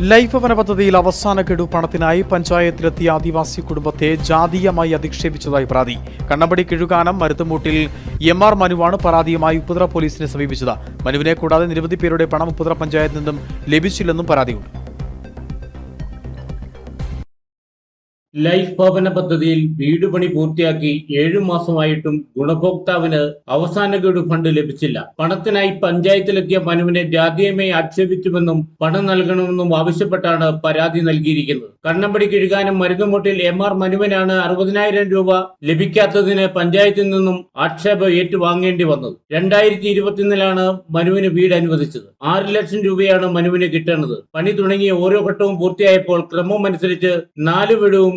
Life ഭവന പദ്ധതിയിൽ അവസാന ഗഡു പണത്തിനായി പഞ്ചായത്തിലെത്തിയ ആദിവാസി കുടുംബത്തെ ജാതീയമായി അധിക്ഷേപിച്ചതായി പരാതി. കണ്ണമ്പടി കിഴുകാനം മരുത്തുമൂട്ടിൽ എം ആർ മനുവാണ് പരാതിയുമായി ഉപ്പുതറ പോലീസിനെ സമീപിച്ചത്. മനുവിനെ കൂടാതെ നിരവധി പേരുടെ പണം ഉപ്പുതറ പഞ്ചായത്തിൽ നിന്നും ലഭിച്ചില്ലെന്നും പരാതിയുണ്ട്. ലൈഫ് ഭവന പദ്ധതിയിൽ വീട് പണി പൂർത്തിയാക്കി ഏഴു മാസമായിട്ടും ഗുണഭോക്താവിന് അവസാന ഗഡു ഫണ്ട് ലഭിച്ചില്ല. പണത്തിനായി പഞ്ചായത്തിലെത്തിയ മനുവിനെ ജാതീയമായി ആക്ഷേപിച്ചുവെന്നും പണം നൽകണമെന്നും ആവശ്യപ്പെട്ടാണ് പരാതി നൽകിയിരിക്കുന്നത്. കണ്ണമ്പടി കിഴുകാനും മരുന്നുമുട്ടിൽ എം ആർ മനുവിനാണ് അറുപതിനായിരം രൂപ ലഭിക്കാത്തതിന് പഞ്ചായത്തിൽ നിന്നും ആക്ഷേപം ഏറ്റുവാങ്ങേണ്ടി വന്നത്. രണ്ടായിരത്തി ഇരുപത്തിയൊന്നിലാണ് മനുവിന് വീട് അനുവദിച്ചത്. ആറ് ലക്ഷം രൂപയാണ് മനുവിന് കിട്ടേണ്ടത്. പണി തുടങ്ങിയ ഓരോ ഘട്ടവും പൂർത്തിയായപ്പോൾ ക്രമം അനുസരിച്ച് നാല് വിടവും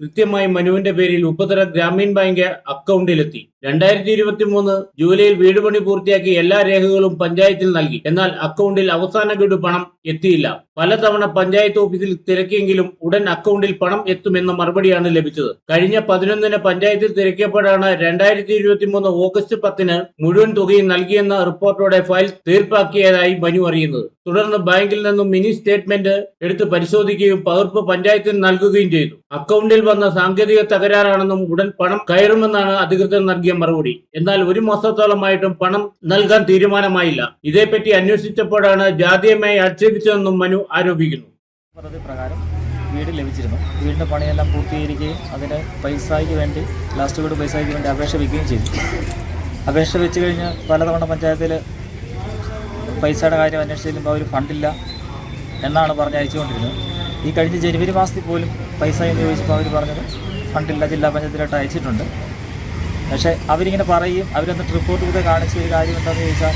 കൃത്യമായി മനുവിന്റെ പേരിൽ ഉപ്പുതറ ഗ്രാമീൺ ബാങ്ക് അക്കൗണ്ടിലെത്തി. രണ്ടായിരത്തി ഇരുപത്തി മൂന്ന് ജൂലൈയിൽ വീട് പണി പൂർത്തിയാക്കി എല്ലാ രേഖകളും പഞ്ചായത്തിൽ നൽകി. എന്നാൽ അക്കൗണ്ടിൽ അവസാന ഗഡു പണം എത്തിയില്ല. പലതവണ പഞ്ചായത്ത് ഓഫീസിൽ തിരക്കിയെങ്കിലും ഉടൻ അക്കൗണ്ടിൽ പണം എത്തുമെന്ന മറുപടിയാണ് ലഭിച്ചത്. കഴിഞ്ഞ പതിനൊന്നിന് പഞ്ചായത്തിൽ തിരക്കിയപ്പോഴാണ് രണ്ടായിരത്തി ഇരുപത്തി മൂന്ന് ഓഗസ്റ്റ് പത്തിന് മുഴുവൻ തുകയും നൽകിയെന്ന റിപ്പോർട്ടോടെ ഫയൽ തീർപ്പാക്കിയതായി മനു അറിയുന്നത്. തുടർന്ന് ബാങ്കിൽ നിന്നും മിനി സ്റ്റേറ്റ്മെന്റ് എടുത്ത് പരിശോധിക്കുകയും പകർപ്പ് പഞ്ചായത്തിന് നൽകുകയും ചെയ്തു. അക്കൗണ്ടിൽ വന്ന സാങ്കേതിക തകരാറാണെന്നും ഉടൻ പണം കയറുമെന്നാണ് അധികൃതർ നൽകിയ മറുപടി. എന്നാൽ ഒരു മാസത്തോളമായിട്ടും പണം നൽകാൻ തീരുമാനമായില്ല. ഇതേപ്പറ്റി അന്വേഷിച്ചപ്പോഴാണ് ജാതീയമായി ആക്ഷേപിച്ചതെന്നും മനു ആരോപിക്കുന്നു. വീട് ലഭിച്ചിരുന്നു. വീടിന്റെ പണിയെല്ലാം പൂർത്തീകരിക്കുകയും അതിന് പൈസയ്ക്ക് വേണ്ടി ലാസ്റ്റ് വീട് പൈസയ്ക്ക് വേണ്ടി അപേക്ഷ വയ്ക്കുകയും ചെയ്തു. അപേക്ഷ വെച്ച് കഴിഞ്ഞ് പലതവണ പഞ്ചായത്തിൽ പൈസയുടെ കാര്യം അന്വേഷിച്ചിരുമ്പോൾ അവർ ഫണ്ടില്ല എന്നാണ് പറഞ്ഞ് അയച്ചുകൊണ്ടിരുന്നത്. ഈ കഴിഞ്ഞ ജനുവരി മാസത്തിൽ പോലും പൈസ എന്ന് ചോദിച്ചപ്പോൾ അവർ പറഞ്ഞത് ഫണ്ടില്ല ജില്ലാ പഞ്ചായത്തിലോട്ട് അയച്ചിട്ടുണ്ട്. പക്ഷേ അവരിങ്ങനെ പറയും അവരെന്നിട്ട് റിപ്പോർട്ട് ചെയ്ത് കാണിച്ച ഒരു കാര്യം എന്താണെന്ന് ചോദിച്ചാൽ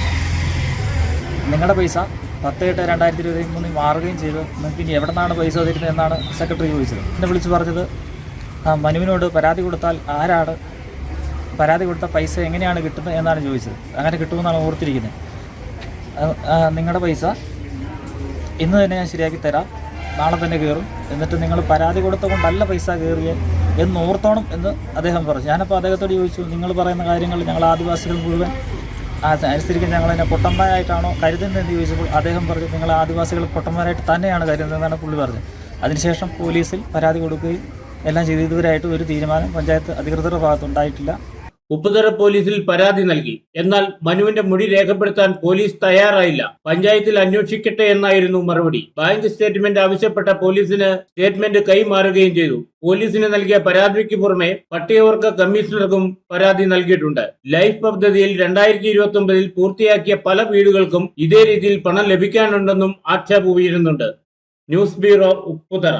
നിങ്ങളുടെ പൈസ പത്ത് എട്ട് രണ്ടായിരത്തി ഇരുപത്തി മൂന്നിൽ മാറുകയും ചെയ്തു. നിങ്ങൾക്ക് ഇനി എവിടെ നിന്നാണ് പൈസ തരുന്നത് എന്നാണ് സെക്രട്ടറി ചോദിച്ചത്. എന്നെ വിളിച്ച് പറഞ്ഞത് മനുവിനോട് പരാതി കൊടുത്താൽ ആരാണ്? പരാതി കൊടുത്ത പൈസ എങ്ങനെയാണ് കിട്ടുന്നത് എന്നാണ് ചോദിച്ചത്. അങ്ങനെ കിട്ടുമെന്നാണ് ഓർത്തിരിക്കുന്നത്. നിങ്ങളുടെ പൈസ ഇന്ന് തന്നെ ഞാൻ ശരിയാക്കി തരാം. നാളെ തന്നെ കയറും എന്നിട്ട് നിങ്ങൾ പരാതി കൊടുത്തുകൊണ്ടല്ല പൈസ കയറിയത് എന്ന് ഓർത്തോണം എന്ന് അദ്ദേഹം പറഞ്ഞു. ഞാനപ്പോൾ അദ്ദേഹത്തോട് ചോദിച്ചു നിങ്ങൾ പറയുന്ന കാര്യങ്ങൾ ഞങ്ങൾ ആദിവാസികൾ മുഴുവൻ അനുസരിച്ച് ഞങ്ങൾ എന്നെ പൊട്ടന്മാരായിട്ടാണോ കരുതുന്നതെന്ന് ചോദിച്ചപ്പോൾ അദ്ദേഹം പറഞ്ഞു നിങ്ങൾ ആദിവാസികൾ പൊട്ടന്മാരായിട്ട് തന്നെയാണ് കരുതുന്നതെന്നാണ് പുള്ളി പറഞ്ഞത്. അതിനുശേഷം പോലീസിൽ പരാതി കൊടുക്കുകയും എല്ലാം ചെയ്ത്. ഒരു തീരുമാനം പഞ്ചായത്ത് അധികൃതരുടെ ഭാഗത്തുണ്ടായിട്ടില്ല. ഉപ്പുതറ പോലീസിൽ പരാതി നൽകി. എന്നാൽ മനുവിന്റെ മൊഴി രേഖപ്പെടുത്താൻ പോലീസ് തയ്യാറായില്ല. പഞ്ചായത്തിൽ അന്വേഷിക്കട്ടെ എന്നായിരുന്നു മറുപടി. ബാങ്ക് സ്റ്റേറ്റ്മെന്റ് ആവശ്യപ്പെട്ട പോലീസിന് സ്റ്റേറ്റ്മെന്റ് കൈമാറുകയും ചെയ്തു. പോലീസിന് നൽകിയ പരാതിക്ക് പുറമെ പട്ടികവർഗ കമ്മീഷണർക്കും പരാതി നൽകിയിട്ടുണ്ട്. ലൈഫ് പദ്ധതിയിൽ രണ്ടായിരത്തി ഇരുപത്തി ഒമ്പതിൽ പൂർത്തിയാക്കിയ പല വീടുകൾക്കും ഇതേ രീതിയിൽ പണം ലഭിക്കാനുണ്ടെന്നും ആക്ഷേപം ഉയരുന്നുണ്ട്. News bureau Upputhara.